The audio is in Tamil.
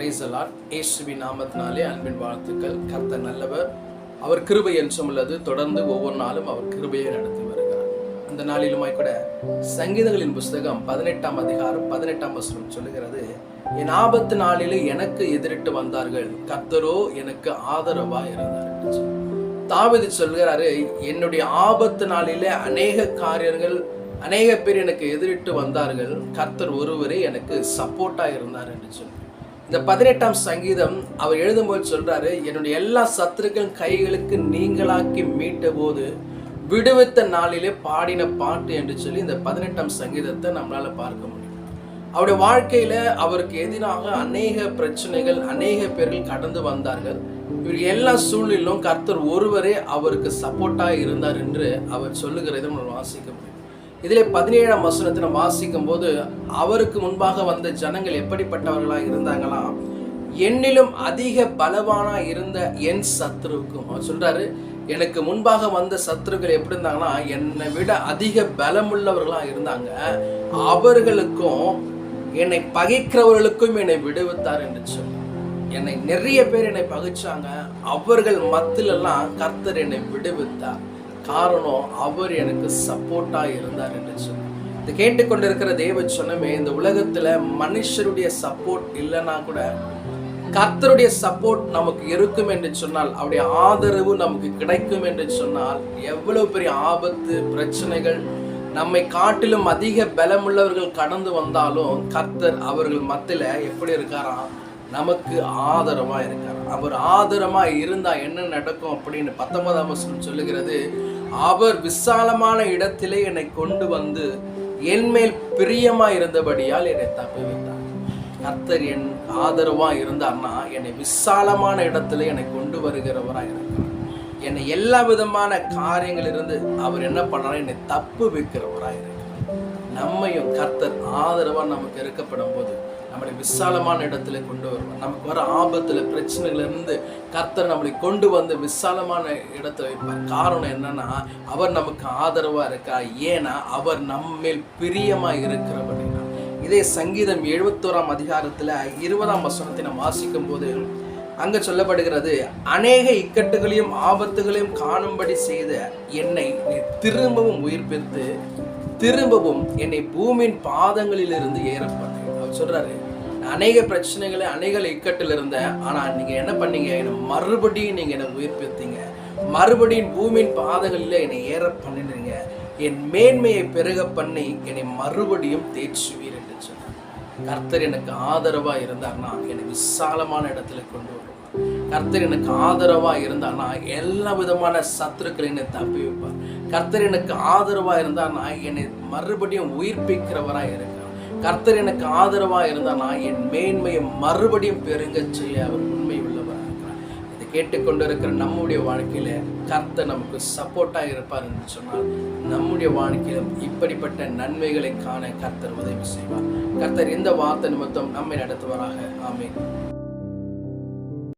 பிரைஸ் அலாட் ஏசுவி நாமத்தினாலே அன்பின் வாழ்த்துக்கள். கர்த்தர் நல்லவர். அவர் கிருபை என்றும் உள்ளது. தொடர்ந்து ஒவ்வொரு நாளும் அவர் கிருபையை நடத்தி வருகிறார். அந்த நாளிலுமாய் கூட சங்கீதங்களின் புஸ்தகம் பதினெட்டாம் அதிகாரம் பதினெட்டாம் வசனம் சொல்லுகிறது என் ஆபத்து நாளிலே எனக்கு எதிரிட்டு வந்தார்கள். கர்த்தரோ எனக்கு ஆதரவா இருந்தார் என்று சொல்கிறாரு என்னுடைய ஆபத்து நாளிலே அநேக காரியங்கள் அநேக பேர் எனக்கு எதிரிட்டு வந்தார்கள். கர்த்தர் ஒருவரே எனக்கு சப்போர்ட்டா இருந்தார் என்று சொல்லி இந்த பதினெட்டாம் சங்கீதம் அவர் எழுதும்போது சொல்றாரு என்னுடைய எல்லா சத்துருக்கள் கைகளுக்கு நீங்களாக்கி மீட்ட போது விடுவித்த நாளிலே பாடின பாட்டு என்று சொல்லி இந்த பதினெட்டாம் சங்கீதத்தை நம்மளால பார்க்க முடியும். அவருடைய வாழ்க்கையில அவருக்கு எதிராக அநேக பிரச்சனைகள் அநேக பேர்கள் கடந்து வந்தார்கள். இவர் எல்லா சூழ்நிலும் கர்த்தர் ஒருவரே அவருக்கு சப்போர்ட்டாக இருந்தார் என்று அவர் சொல்லுகிறதை நம்ம வாசிக்க முடியும். இதிலே பதினேழாம் வசனத்தை நம்ம வாசிக்கும் போது அவருக்கு முன்பாக வந்த ஜனங்கள் எப்படிப்பட்டவர்களாக இருந்தாங்களாம் என்னிலும் அதிக பலவானா இருந்த என் சத்ருக்கும் அவர் சொல்றாரு எனக்கு முன்பாக வந்த சத்துருக்கள் எப்படி இருந்தாங்கன்னா என்னை விட அதிக பலமுள்ளவர்களாக இருந்தாங்க. அவர்களுக்கும் என்னை பகைக்கிறவர்களுக்கும் என்னை விடுவித்தார் என்று சொல்லி. என்னை நிறைய பேர் என்னை பகிச்சாங்க. அவர்கள் மத்திலெல்லாம் கர்த்தர் என்னை விடுவித்தார். காரணம் அவர் எனக்கு சப்போர்ட்டாக இருந்தார் என்று சொல்லி. இதை கேட்டுக்கொண்டிருக்கிற தேவ சொன்னமே இந்த உலகத்தில் மனுஷருடைய சப்போர்ட் இல்லைன்னா கூட கர்த்தருடைய சப்போர்ட் நமக்கு இருக்கும் என்று சொன்னால் அவருடைய ஆதரவு நமக்கு கிடைக்கும் என்று சொன்னால் எவ்வளவு பெரிய ஆபத்து பிரச்சனைகள் நம்மை காட்டிலும் அதிக பலமுள்ளவர்கள் கடந்து வந்தாலும் கர்த்தர் அவர்கள் மத்தியில் எப்படி இருக்காராம் நமக்கு ஆதரவாக இருக்கார்? அவர் ஆதரமாக இருந்தால் என்ன நடக்கும் அப்படின்னு பத்தொன்பதாம் வசனம் சொல்லுகிறது. அவர் விசாலமான இடத்திலே என்னை கொண்டு வந்து என்மேல் பிரியமா இருந்தபடியால் என்னை தப்புவித்தார். கர்த்தர் என் ஆதரவா இருந்தார்னா என்னை விசாலமான இடத்துல என்னை கொண்டு வருகிறவராக இருக்கிறார் என்னை எல்லா விதமான காரியங்களிலிருந்து அவர் என்ன பண்றாரு என்னை தப்பு வைக்கிறவராக இருக்கிறார் நம்மையும் கர்த்தர் ஆதரவா நமக்கு இருக்கப்படும் போது நம்மளை விசாலமான இடத்துல கொண்டு வருவார் நமக்கு வர ஆபத்துல பிரச்சனைகள் இருந்து கர்த்தர் நம்மளை கொண்டு வந்து விசாலமான இடத்துல வைப்பார். காரணம் என்னன்னா அவர் நமக்கு ஆதரவா இருக்கா? ஏன்னா அவர் நம்மேல் பிரியமா இருக்கிறவர். இதே சங்கீதம் எழுபத்தோராம் அதிகாரத்துல இருபதாம் வசனத்தை நம்ம வாசிக்கும் போது அங்க சொல்லப்படுகிறது அநேக இக்கட்டுகளையும் ஆபத்துகளையும் காணும்படி செய்த என்னை திரும்பவும் உயிர்ப்பித்து திரும்பவும் என்னை பூமியின் பாதங்களிலிருந்து ஏறப்படும் அவர் சொல்றாரு அநேக பிரச்சனைகளை அநேக இக்கட்டில் இருந்தேன் ஆனா நீங்க என்ன பண்ணீங்க? என்னை மறுபடியும் நீங்க என்னை உயிர்ப்பித்தீங்க. மறுபடியும் பூமியின் பாதங்களில் என்னை ஏற பண்ணினீங்க. என் மேன்மையை பெருக பண்ணி என்னை மறுபடியும் தேய்ச்சுவீர் என்று சொன்னார். கர்த்தர் எனக்கு ஆதரவா இருந்தார்னா என்னை விசாலமான இடத்துல கொண்டு வருவார். கர்த்தர் எனக்கு ஆதரவா இருந்தார்னா எல்லா விதமான சத்துருக்களை என்னை தப்பி வைப்பார். கர்த்தர் எனக்கு ஆதரவா இருந்தார்னா என்னை மறுபடியும் உயிர்ப்பிக்கிறவராக இருக்கிறார் கர்த்தர் எனக்கு ஆதரவாக இருந்தால் நான் என் மேன்மையை மறுபடியும் பெருங்க செய்ய அவர் உண்மை உள்ளவராக இருக்கிறார். இதை கேட்டுக்கொண்டிருக்கிற நம்முடைய வாழ்க்கையில் கர்த்தர் நமக்கு சப்போர்ட்டாக இருப்பார் என்று சொன்னால் நம்முடைய வாழ்க்கையிலும் இப்படிப்பட்ட நன்மைகளை காண கர்த்தர் உதவி செய்வார். கர்த்தர் இந்த வார்த்தை நிமித்தம் நம்மை நடத்துவாராக. ஆமேன்.